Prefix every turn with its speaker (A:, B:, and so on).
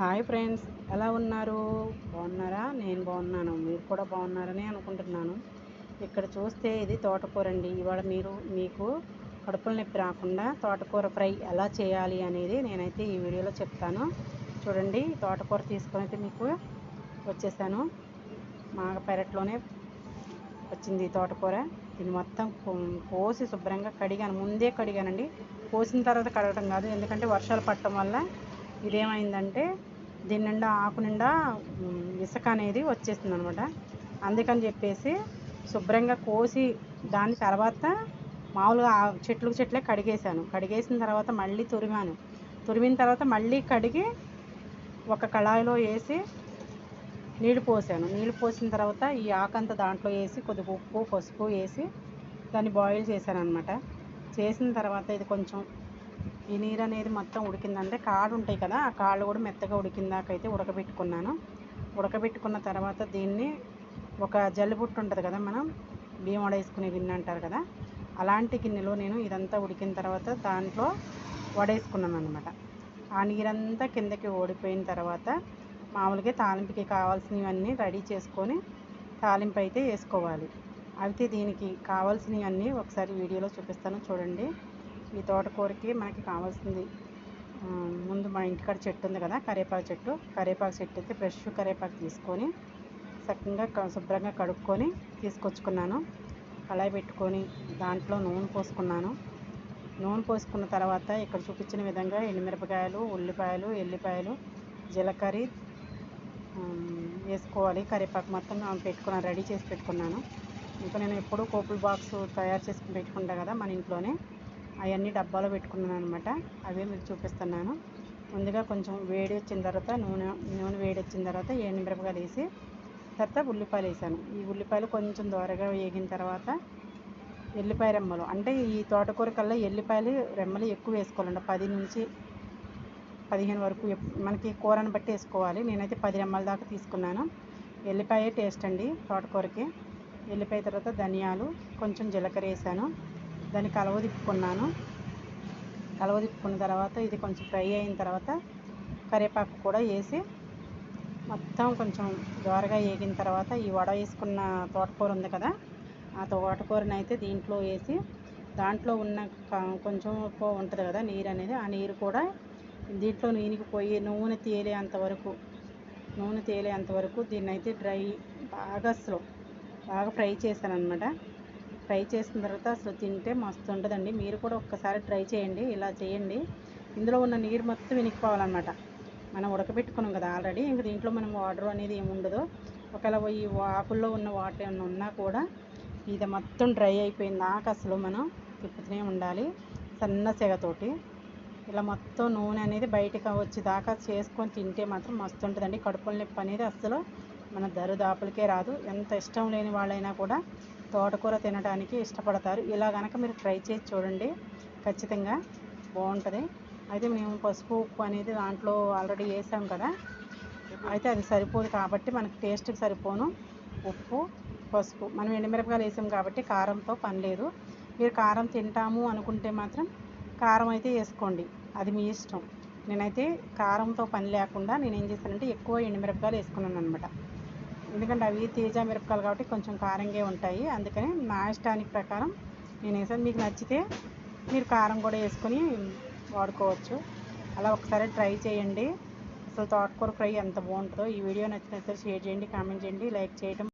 A: Hi friends ఎలా ఉన్నారు? బాగున్నారా? నేను బాగున్నాను. మీరు కూడా బాగున్నారని అనుకుంటున్నాను. ఇక్కడ చూస్తే ఇది తోటకూర అండి. ఇవాళ మీరు మీకు కడుపుల నొప్పి రాకుండా తోటకూర ఫ్రై ఎలా చేయాలి అనేది నేనైతే ఈ వీడియోలో చెప్తాను. చూడండి తోటకూర తీసుకొని అయితే మీకు వచ్చేసాను. మా పెరట్లోనే వచ్చింది తోటకూర. ఇది మొత్తం కోసి శుభ్రంగా కడిగాను. ముందే కడిగానండి. కోసిన తర్వాత కడగటం కాదు. ఎందుకంటే వర్షాలు పట్టడం వల్ల ఇదేమైందంటే దీని నిండా ఆకు నిండా ఇసుక అనేది వచ్చేస్తుంది అనమాట అందుకని చెప్పేసి శుభ్రంగా కోసి దాని తర్వాత మామూలుగా చెట్లకు చెట్లు చెట్లే కడిగేశాను. కడిగేసిన తర్వాత మళ్ళీ తురిమాను. తురిమిన తర్వాత మళ్ళీ కడిగి ఒక కళాయిలో వేసి నీళ్ళు పోసాను. నీళ్ళు పోసిన తర్వాత ఈ ఆకంతా దాంట్లో వేసి కొద్దిగా ఉప్పు పసుపు వేసి దాన్ని బాయిల్ చేశాను అనమాట చేసిన తర్వాత ఇది కొంచెం ఈ నీరు అనేది మొత్తం ఉడికిందంటే కాళ్ళు ఉంటాయి కదా ఆ కాళ్ళు కూడా మెత్తగా ఉడికిందాకైతే ఉడకబెట్టుకున్నాను. ఉడకబెట్టుకున్న తర్వాత దీన్ని ఒక జల్లిబుట్టు ఉంటుంది కదా మనం బియ్యం వడేసుకునే గిన్నె అంటారు కదా అలాంటి గిన్నెలో నేను ఇదంతా ఉడికిన తర్వాత దాంట్లో వడేసుకున్నాను అనమాట ఆ నీరంతా కిందకి ఓడిపోయిన తర్వాత మామూలుగా తాలింపుకి కావాల్సినవన్నీ రెడీ చేసుకొని తాలింపు అయితే వేసుకోవాలి. అయితే దీనికి కావాల్సినవన్నీ ఒకసారి వీడియోలో చూపిస్తాను చూడండి. ఈ తోటకూరకి మనకి కావాల్సింది. ముందు మా ఇంటికాడ చెట్టు ఉంది కదా కరేపాకు చెట్టు. కరేపాకు చెట్టు అయితే ఫ్రెష్ కరివేపాకు తీసుకొని చక్కగా క- శుభ్రంగా కడుక్కొని తీసుకొచ్చుకున్నాను. కళాయి పెట్టుకొని దాంట్లో నూనె పోసుకున్నాను. నూనె పోసుకున్న తర్వాత ఇక్కడ చూపించిన విధంగా ఎండుమిరపకాయలు ఉల్లిపాయలు ఎల్లిపాయలు జీలకర్ర వేసుకోవాలి. కరివేపాకు మొత్తం పెట్టుకున్నాను రెడీ చేసి పెట్టుకున్నాను. ఇంకా నేను ఎప్పుడూ కోపుల బాక్స్ తయారు చేసుకుని పెట్టుకుంటా కదా మన ఇంట్లోనే. అవన్నీ డబ్బాలో పెట్టుకున్నాను అనమాట అవే మీకు చూపిస్తున్నాను. ముందుగా కొంచెం వేడి వచ్చిన తర్వాత నూనె నూనె వేడి వచ్చిన తర్వాత ఎండుమిరపకాయలు వేసి తర్వాత ఉల్లిపాయలు వేసాను. ఈ ఉల్లిపాయలు కొంచెం దోరగా వేగిన తర్వాత ఎల్లిపాయ రెమ్మలు. అంటే ఈ తోటకూర కల్లా ఎల్లిపాయలు రెమ్మలు ఎక్కువ వేసుకోవాలండి పది నుంచి పదిహేను వరకు మనకి కూరను బట్టి వేసుకోవాలి. నేనైతే పది రెమ్మల దాకా తీసుకున్నాను. ఎల్లిపాయ టేస్ట్ అండి తోటకూరకి. ఎల్లిపాయ తర్వాత ధనియాలు కొంచెం జీలకర్ర వేసాను. దాన్ని కలవదిప్పుకున్నాను. కలవదిప్పుకున్న తర్వాత ఇది కొంచెం ఫ్రై అయిన తర్వాత కరివేపాకు కూడా వేసి మొత్తం కొంచెం దోరగా వేగిన తర్వాత ఈ వడ వేసుకున్న తోటకూర ఉంది కదా ఆ తోటకూరని అయితే దీంట్లో వేసి దాంట్లో ఉన్న కొంచెం ఉంటుంది కదా నీరు అనేది ఆ నీరు కూడా దీంట్లో నీనికి పోయి నూనె తేలేంత వరకు నూనె తేలేంత వరకు దీన్ని అయితే డ్రై బాగా అసలు బాగా ఫ్రై చేశాను అనమాట ఫ్రై చేసిన తర్వాత అసలు తింటే మస్తు ఉంటుందండి. మీరు కూడా ఒక్కసారి ట్రై చేయండి ఇలా చేయండి. ఇందులో ఉన్న నీరు మొత్తం వినికిపోవాలన్నమాట. మనం ఉడకబెట్టుకున్నాం కదా ఆల్రెడీ ఇంక దీంట్లో మనం వాటర్ అనేది ఏమి ఉండదు. ఒకవేళ ఈ ఆకుల్లో ఉన్న వాటర్ ఏమైనా ఉన్నా కూడా ఇది మొత్తం డ్రై అయిపోయింది దాకా అసలు మనం తిప్పుతూనే ఉండాలి సన్న సెగతోటి. ఇలా మొత్తం నూనె అనేది బయటకు వచ్చేదాకా చేసుకొని తింటే మాత్రం మస్తు ఉంటుందండి. కడుపుల నొప్పి అనేది అస్సలు మన దరిదాపులకే రాదు. ఎంత ఇష్టం లేని వాళ్ళైనా కూడా తోటకూర తినడానికి ఇష్టపడతారు. ఇలా కనుక మీరు ట్రై చేసి చూడండి. ఖచ్చితంగా బాగుంటుంది. అయితే మేము పసుపు ఉప్పు అనేది దాంట్లో ఆల్రెడీ వేసాం కదా. అయితే అది సరిపోదు కాబట్టి మనకి టేస్ట్కి సరిపోను. ఉప్పు పసుపు. మనం ఎండుమిరపకాయలు వేసాం కాబట్టి కారంతో పని లేదు. మీరు కారం తింటాము అనుకుంటే మాత్రం కారం అయితే వేసుకోండి. అది మీ ఇష్టం. నేనైతే కారంతో పని లేకుండా నేను ఏం చేశానంటే ఎక్కువ ఎండుమిరపకాయలు వేసుకున్నాను అనమాట ఎందుకంటే అవి తేజ మిరపకాయలు కాబట్టి కొంచెం కారంగా ఉంటాయి. అందుకని నా ఇష్టానికి ప్రకారం నేను వేసాను మీకు నచ్చితే మీరు కారం కూడా వేసుకొని వాడుకోవచ్చు. అలా ఒకసారి ట్రై చేయండి. అసలు తోటకూర ఫ్రై ఎంత బాగుంటుందో. ఈ వీడియో నచ్చినట్లయితే షేర్ చేయండి కామెంట్ చేయండి లైక్ చేయడం